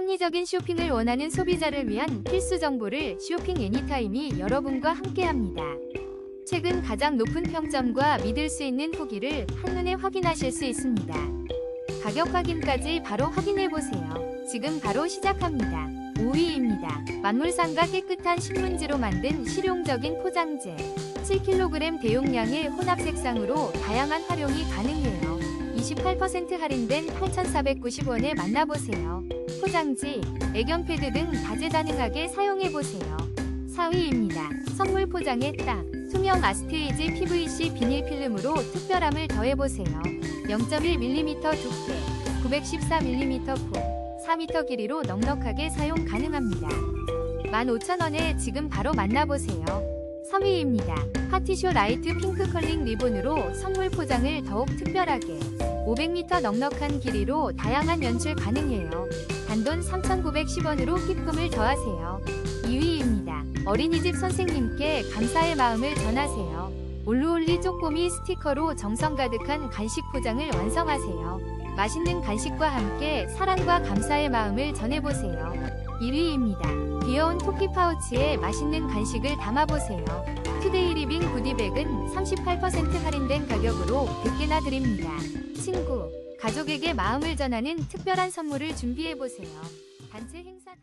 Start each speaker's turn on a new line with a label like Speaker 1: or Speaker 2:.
Speaker 1: 합리적인 쇼핑을 원하는 소비자를 위한 필수 정보를 쇼핑 애니타임이 여러분과 함께합니다. 최근 가장 높은 평점과 믿을 수 있는 후기를 한눈에 확인하실 수 있습니다. 가격 확인까지 바로 확인해 보세요. 지금 바로 시작합니다. 5위입니다. 만물상과 깨끗한 신문지로 만든 실용적인 포장재. 7kg 대용량의 혼합 색상으로 다양한 활용이 가능해요. 28% 할인된 8,490원에 만나보세요. 포장지, 애견 패드 등 다재다능하게 사용해보세요. 4위입니다. 선물 포장에 딱 투명 아스테이지 PVC 비닐 필름으로 특별함을 더해보세요. 0.1mm 두께, 914mm 폭, 4m 길이로 넉넉하게 사용 가능합니다. 15,000원에 지금 바로 만나보세요. 3위입니다. 파티쇼 라이트 핑크 컬링 리본으로 선물 포장을 더욱 특별하게 500m 넉넉한 길이로 다양한 연출 가능해요. 단돈 3,910원으로 기쁨을 더하세요. 2위입니다. 어린이집 선생님께 감사의 마음을 전하세요. 올루올리 쪼꼬미 스티커로 정성 가득한 간식 포장을 완성하세요. 맛있는 간식과 함께 사랑과 감사의 마음을 전해보세요. 1위입니다. 귀여운 토끼 파우치에 맛있는 간식을 담아보세요. 투데이 리빙 구디백은 38% 할인된 가격으로 100개나 드립니다. 친구, 가족에게 마음을 전하는 특별한 선물을 준비해보세요. 단체 행사